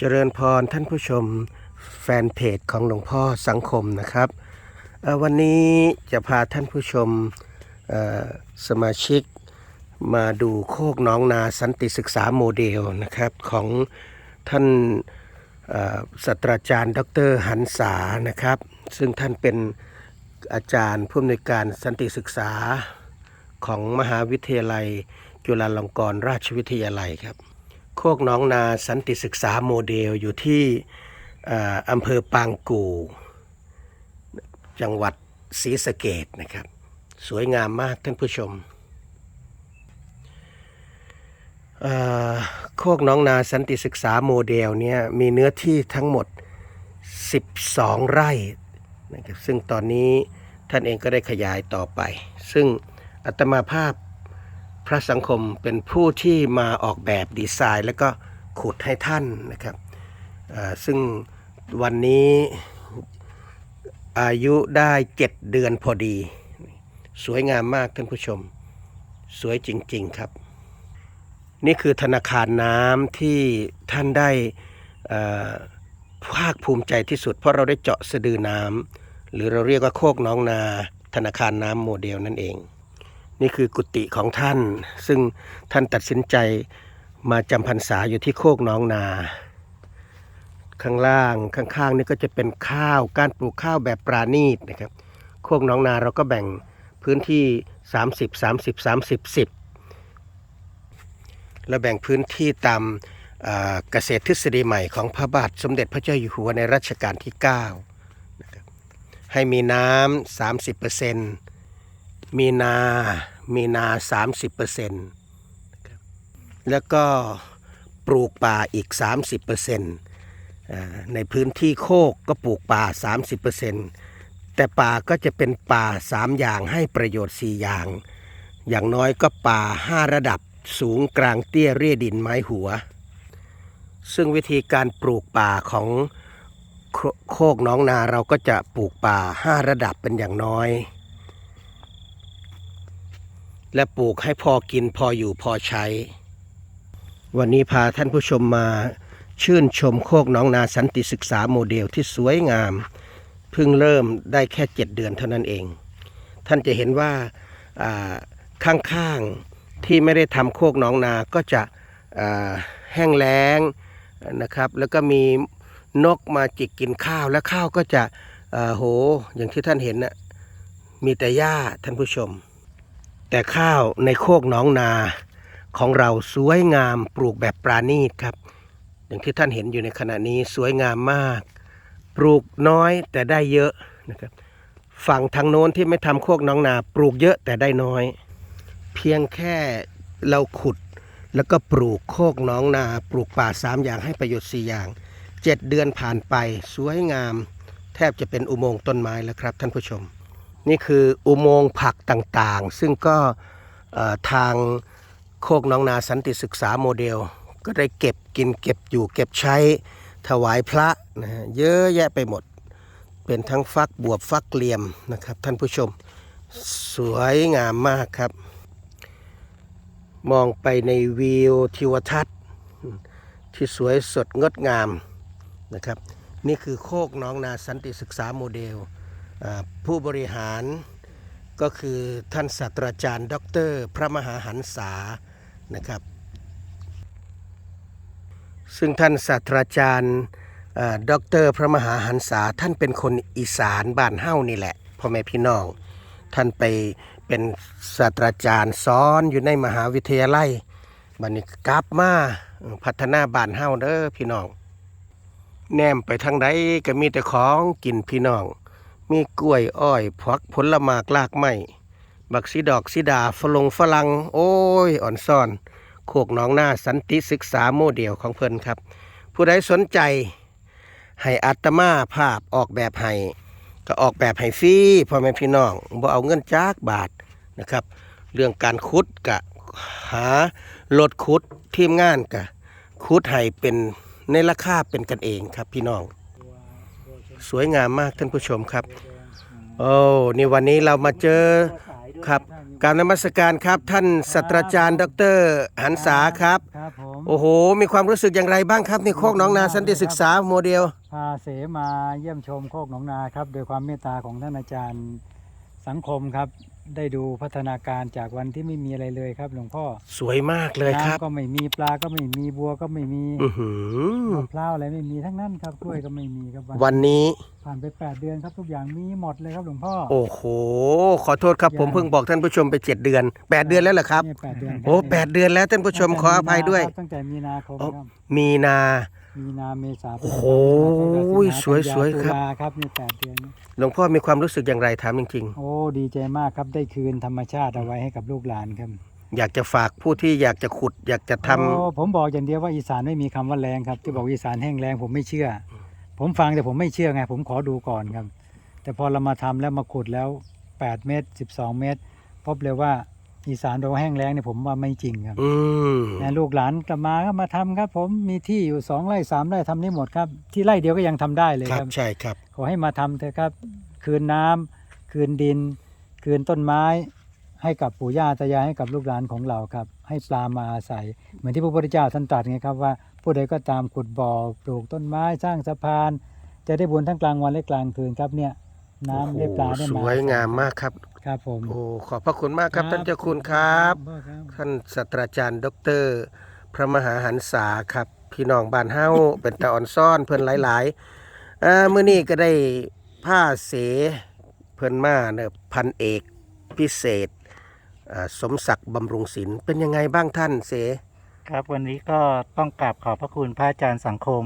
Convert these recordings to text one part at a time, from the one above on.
เจริญพรท่านผู้ชมแฟนเพจของหลวงพ่อสังคมนะครับวันนี้จะพาท่านผู้ชมสมาชิกมาดูโคกน้องนาสันติศึกษาโมเดลนะครับของท่านศาสตราจารย์ ดรหันษานะครับ ซึ่งท่านเป็นอาจารย์ผู้อำนวยการสันติศึกษาของมหาวิทยาลัย จุฬาลงกรณราชวิทยาลัยครับ โคกน้องนาสันติศึกษาโมเดลอยู่ที่เอ่อำเภอปางกู่จังหวัดศรีสะเกดนะครับ สวยงามมากท่านผู้ชมโคกน้องนาสันติศึกษาโมเดลเนี่ยมีเนื้อที่ทั้งหมด 12 ไร่นะครับซึ่งตอนนี้ท่านเองก็ได้ขยายต่อไป ซึ่งอัตมาภาพ พระสังคมเป็นผู้ที่มาออกแบบดีไซน์ แล้วก็ขุดให้ท่านนะครับซึ่งวันนี้อายุได้เจ็ดเดือนพอดี สวยงามมากท่านผู้ชม สวยจริง ๆ ครับ นี่คือธนาคารน้ำที่ท่านได้ภาคภูมิใจที่สุด เพราะเราได้เจาะสะดือน้ำหรือเราเรียกว่าโคกน้องนาธนาคารน้ำโมเดลนั่นเอง นี่คือกุฏิของท่าน ซึ่งท่านตัดสินใจมาจำพรรษาอยู่ที่โคกน้องนา ข้างล่างข้างๆนี่ก็จะเป็นข้าวการปลูกข้าวแบบปราณีตนะครับ โคกน้องนาเราก็แบ่งพื้นที่ 30 30 30 10 แล้วแบ่งพื้นที่ตามเกษตรทฤษฎีใหม่ของพระบาทสมเด็จพระเจ้าอยู่หัวในรัชกาลที่9นะให้มีน้ำ30% มีนา มีนา 30%นะครับแล้วก็ปลูกป่าอีก 30%อ่าในพื้นที่โคกก็ปลูกป่า 30%แต่ป่าก็จะเป็นป่า 3 อย่างให้ประโยชน์ 4 อย่าง อย่างน้อยก็ป่า 5 ระดับสูงกลางเตี้ยเรียดินไม้หัว ซึ่งวิธีการปลูกป่าของโคโคกน้องนาเราก็จะปลูกป่า 5 ระดับเป็นอย่างน้อย และปลูกให้พอกินพออยู่พอใช้ วันนี้พาท่านผู้ชมมาชื่นชมโคกน้องนาสันติศึกษาโมเดลที่สวยงาม เพิ่งเริ่มได้แค่เจ็ดเดือนเท่านั้นเอง ท่านจะเห็นว่าข้างๆที่ไม่ได้ทำโคกน้องนาก็จะแห้งแล้งนะครับ แล้วก็มีนกมาจิกกินข้าวและข้าวก็จะโหอย่างที่ท่านเห็นนะมีแต่หญ้าท่านผู้ชม แต่ข้าวในโคกหน้องนาของเราสวยงามปลูกแบบปราณีตครับ อย่างที่ท่านเห็นอยู่ในขณะนี้สวยงามมาก ปลูกน้อยแต่ได้เยอะนะครับ ฝั่งทางโน้นที่ไม่ทำโคกหน้องนา ปลูกเยอะแต่ได้น้อย เพียงแค่เราขุดแล้วก็ปลูกโคกหน้องนา ปลูกป่าสามอย่างให้ประโยชน์สี่อย่างเจ็ดเดือนผ่านไปสวยงาม แทบจะเป็นอุโมงค์ต้นไม้แล้วครับท่านผู้ชม นี่คืออุโมงค์ผักต่างๆ ซึ่งก็ทางโคกน้องนาสันติศึกษาโมเดล ก็ได้เก็บกินเก็บอยู่เก็บใช้ถวายพระนะฮะเยอะแยะไปหมด เป็นทั้งฟักบวบฟักเหลี่ยมนะครับ ท่านผู้ชมสวยงามมากครับ มองไปในวิวทิวทัศน์ ที่สวยสดงดงามนะครับ นี่คือโคกน้องนาสันติศึกษาโมเดล ผู้บริหารก็คือท่านศาสตราจารย์ ดร พระมหาหันษานะครับ ซึ่งท่านศาสตราจารย์อ่าดร พระมหาหันษาท่านเป็นคนอีสานบ้านเฮ้านี่แหละพ่อแม่พี่น้อง ท่านไปเป็นศาสตราจารย์สอนอยู่ในมหาวิทยาลัยบัดนี้กลับมาพัฒนาบ้านเฮ้าเด้อพี่น้อง แนมไปทางใดก็มีแต่ของกินพี่น้อง มีกล้วยอ้อยผักผลหมากลากไม้บักสีดอกสีดาฝลงฝรั่งโอ้ย อ่อนซ่อน โคกน้องหน้าสันติศึกษาโมเดลของเพิ่นครับ ผู้ใดสนใจ ให้อัตมาภาพออกแบบให้ก็ออกแบบให้ฟรีพ่อแม่พี่น้องบ่เอาเงินจากบาทนะครับ เรื่องการขุดกะหารถขุดทีมงานกะขุดให้เป็นในราคาเป็นกันเองครับพี่น้อง สวยงามมากท่านผู้ชมครับ โอ้นี่วันนี้เรามาเจอครับกรารนมัสการครับท่านศาสตราจารย์ ดรหันษาครับ ครับผมโอ้โห มีความรู้สึกอย่างไรบ้างครับในโคกหน้องนาสันติศึกษาโมเดล พาเสมาเยี่ยมชมโคกหนองนาครับโดยความเมตตาของท่านอาจารย์สังคมครับ ได้ดูพัฒนาการจากวันที่ไม่มีอะไรเลยครับ หลวงพ่อสวยมากเลยครับ น้ำก็ไม่มีปลาก็ไม่มีบัวก็ไม่มีอือหือมะพร้าวอะไรไม่มีทั้งนั้นครับกล้วยก็ไม่มีครับวันนี้ ผ่านไปแปดเดือนครับทุกอย่างมีหมดเลยครับหลวงพ่อ โอ้โห ขอโทษครับ ผมเพิ่งบอกท่านผู้ชมไปเจ็ดเดือนแปดเดือนแล้วเหรอครับ เนี่ยแปดเดือนครับโอ้แปดเดือนแล้วท่านผู้ชมขออภัยด้วย ตั้งแต่มีนาคมอ๋อครับ มีนา มีนาเมษาโอ้โหพฤษภาคมสวยสวยตุครับลาครับนี่แปดเดือนหลวงพ่อมีความรู้สึกอย่างไรถามจริงโอ้ดีใจมากครับได้คืนธรรมชาติเอาไว้ให้กับลูกหลานครับๆ อยากจะฝากผู้ที่อยากจะขุด อยากจะทำ โอ้ผมบอกอย่างเดียวว่าอีสานไม่มีคำว่าแรงครับที่บอกอีสานแห้งแรงผมไม่เชื่อผมฟังแต่ผมไม่เชื่อไง ผมขอดูก่อนครับ แต่พอเรามาทำแล้วมาขุดแล้ว 8 เมตร 12 เมตร พบเลยว่า อีสานเราแห้งแล้งเนี่ยผมว่าไม่จริงครับอืมนะลูกหลานกลับมาก็มาทำครับ ผมมีที่อยู่สองไร่สามไร่ทำได้หมดครับ ที่ไร่เดียวก็ยังทำได้เลยครัครับบ ใช่ครับ ขอให้มาทำเถอะครับ คืนน้ำคืนดิน คืนต้นไม้ ให้กับปู่ย่าตายายให้กับลูกหลานของเราครับ ให้ปลามาอาศัย เหมือนที่พระพุทธเจ้าท่านตรัสไงครับว่าผู้ใดก็ตามขุดบ่อปลูกต้นไม้สร้างสะพาน จะได้บุญทั้งกลางวันและกลางคืนครับเนี่ย น้ำได้ปลาได้สมาวยงามมากครับ ครับผม โอ้ขอบพระคุณมากครับ ท่านเจ้าคุณครับ พ่อครับ ท่านศาสตราจารย์ดรพระมหาหันษาครับ พี่น้องบ้านเฮา เป็นตาอ่อนซ่อนเพิ่นหลายๆอ่ามื้อนี้ก็ได้ผ้าเสเพิ่นมาเนอะพันเอกพิเศษอ่าสมศักดิ์บำรุงศิลป์เป็นยังไงบ้างท่านเส ครับวันนี้ก็ต้องกราบขอบพระคุณพระอาจารย์สังคม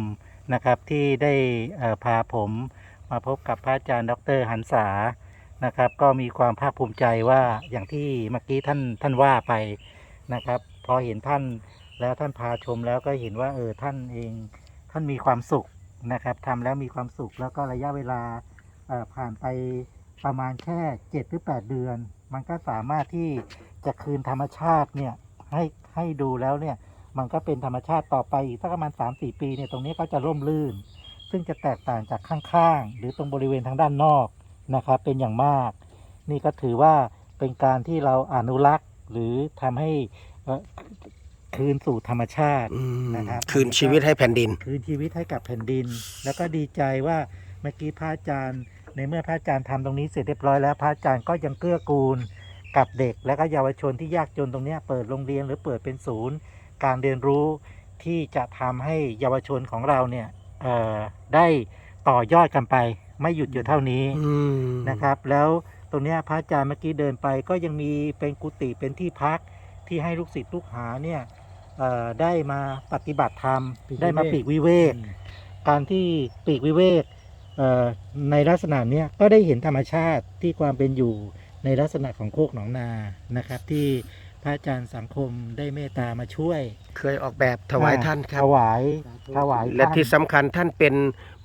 นะครับที่ได้เอ่อพาผม มาพบกับพระอาจารย์ดรหันษานะครับ ก็มีความภาคภูมิใจว่าอย่างที่เมื่อกี้ท่านท่านว่าไปนะครับ พอเห็นท่านแล้วท่านพาชมแล้วก็เห็นว่าเออท่านเองท่านมีความสุขนะครับทำแล้วมีความสุขแล้วก็ระยะเวลาผ่านไปประมาณแค่เจ็ดหรือแปดเดือน มันก็สามารถที่จะคืนธรรมชาติเนี่ยให้ให้ดูแล้วเนี่ยมันก็เป็นธรรมชาติต่อไปอีกสักประมาณ3 4ปีเนี่ยตรงนี้ก็จะร่มรื่น ซึ่งจะแตกต่างจากข้างๆ หรือตรงบริเวณทางด้านนอกนะครับ เป็นอย่างมาก นี่ก็ถือว่าเป็นการที่เราอนุรักษ์หรือทำให้เอ่อคืนสู่ธรรมชาติอืมนะครับคืนชีวิตให้แผ่นดิน คืนชีวิตให้กับแผ่นดิน แล้วก็ดีใจว่าเมื่อกี้พระอาจารย์ ในเมื่อพระอาจารย์ทำตรงนี้เสร็จเรียบร้อยแล้วพระอาจารย์ก็ยังเกื้อกูลกับเด็ก และก็เยาวชนที่ยากจนตรงเนี้ยเปิดโรงเรียนหรือเปิดเป็นศูนย์ การเรียนรู้ที่จะทำให้เยาวชนของเราเนี่ย เอ่อได้ต่อยอดกันไป ไม่หยุดอยู่เท่านี้อืมนะครับ แล้วตรงเนี้ยพระอาจารย์เมื่อกี้เดินไป ก็ยังมีเป็นกุฏิเป็นที่พักที่ให้ลูกศิษย์ลูกหาเนี่ยเอ่อได้มาปฏิบัติธรรม ปีกวิเวก ได้มาปีกวิเวก การที่ปีกวิเวกเอ่อในลักษณะเนี้ยก็ได้เห็นธรรมชาติที่ความเป็นอยู่ในลักษณะของโคกหนองนานะครับ ที่ พระอาจารย์สังคมได้เมตตามาช่วยเคยออกแบบถวายท่านครับ ถวายถวายและท่านที่สำคัญท่านเป็น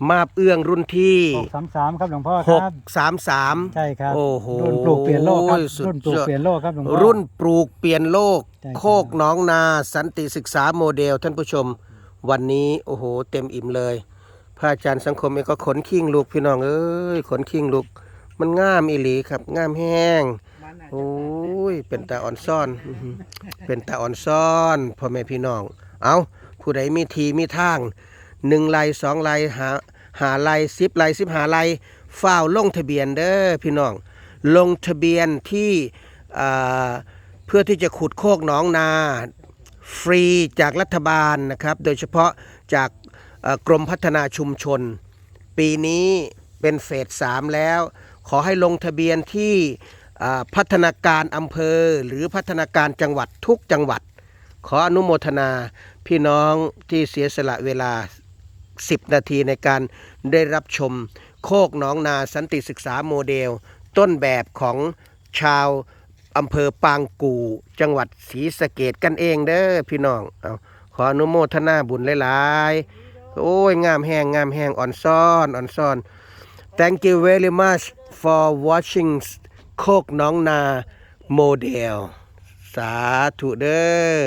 มาบเอื้องรุ่นที่หกสามสามครับหลวงพ่อหคกรับ สามสามใช่ครับโอ้โหรุ่นปลูกเปลี่ยนโลกครับสุดรุ่นปลูกยอด เปลี่ยนโลกครับหลวงพ่อ รุ่นปลูกเปลี่ยนโลก ใช่ครับ โคกหน้องนาสันติศึกษาโมเดล ท่านผู้ชม วันนี้โอ้โห เต็มอิ่มเลย พระอาจารย์สังคมเองก็ขนขิงลูกพี่น้องเอ้ยขนขิงลูก มันงามอีหลีครับงามแห้ง โอ้ย เป็นตาอ่อนซ่อนอื้อหือเป็นตาอ่อนซ่อนพ่อแม่พี่น้อง เอาผู้ใดมีทีมีทางหนึ่งไลสองไลหาหาไลสิบไลสิบหาไลฝ้าวลงทะเบียนเด้อพี่น้อง ลงทะเบียนที่อ่าเพื่อที่จะขุดโคกหนองนา ฟรีจากรัฐบาลนะครับ โดยเฉพาะจากเอ่อกรมพัฒนาชุมชน ปีนี้เป็นเฟสสามแล้ว ขอให้ลงทะเบียนที่อ่า พัฒนาการอำเภอหรือพัฒนาการจังหวัดทุกจังหวัด ขออนุโมทนาพี่น้องที่เสียสละเวลา 10 นาทีในการได้รับชม โคกหนองนาสันติศึกษาโมเดล ต้นแบบของชาวอำเภอปางกู่ จังหวัดศรีสะเกดกันเองเด้อพี่น้องเอาขออนุโมทนาบุญหลายๆ โอ้ย งามแหงงามแหงอ่อนซ่อนอ่อนซ่อน Thank you very much for watching โคกน้องนาโมเดล สาธุเด้อ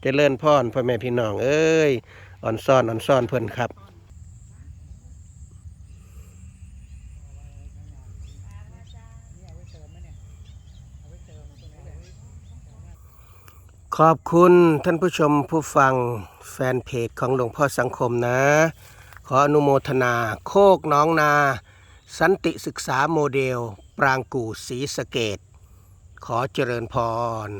เจริญพ่รพ่อแม่พี่น้องเอ้ยอ่อนซ่อนอ่อนซ่อนเพื่อนครับขอบคุณท่านผู้ชมผู้ฟังแฟนเพจของหลวงพ่อสังคมนะ ขออนุโมทนา โคกน้องนา สันติศึกษาโมเดล ปรางกู่ศรีสะเกดขอเจริญพร